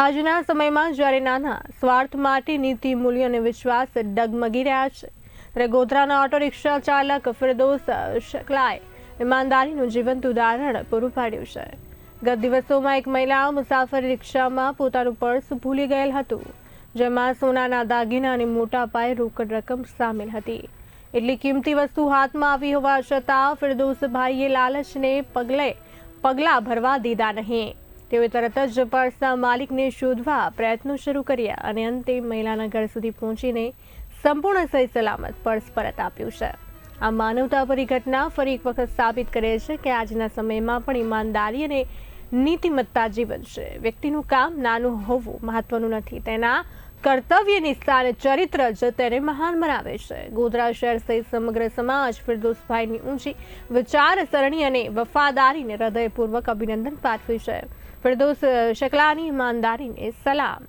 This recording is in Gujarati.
આજના સમયમાં જ્યારે નાના સ્વાર્થ માટે નીતિ, મૂલ્ય અને વિશ્વાસ ડગમગી રહ્યા છે, ત્યારે ગોધરાના ઓટો રિક્ષા ચાલક ફિરદોસ શકલાએ ઈમાનદારીનું જીવંત ઉદાહરણ પૂરું પાડ્યું છે. ગત દિવસોમાં એક મહિલા મુસાફરી રિક્ષામાં પોતાનું પર્સ ભૂલી ગયેલ હતું, જેમાં સોનાના દાગીના અને મોટા પાયે રોકડ રકમ સામેલ હતી. એટલી કિંમતી વસ્તુ હાથમાં આવી હોવા છતાં ફિરદોસભાઈએ લાલચને પગલે પગલાં ભરવા દીધા નહીં. તેઓએ તરત જ પર્સના માલિકને શોધવા પ્રયત્નો શરૂ કર્યા અને અંતે મહિલાના ઘર સુધી પહોંચીને સંપૂર્ણ સહી સલામત પર્સ પરત આપ્યું છે. આ માનવતાભરી ઘટના ફરી એક વખત સાબિત કરે છે કે આજના સમયમાં પણ ઈમાનદારી અને નીતિમત્તા જીવન છે. વ્યક્તિનું કામ નાનું હોવું મહત્વનું નથી. તેના કર્તવ્ય નિષ્ઠા ચરિત્ર જ તેને મહાન બનાવે છે. ગોધરા શહેર સહિત સમગ્ર સમાજ ફિરદોસભાઈની ઊંચી વિચારસરણી અને વફાદારીને હૃદયપૂર્વક અભિનંદન પાઠવ્યું છે. ફિરદોસ શકલાની ઈમાનદારીને સલામ.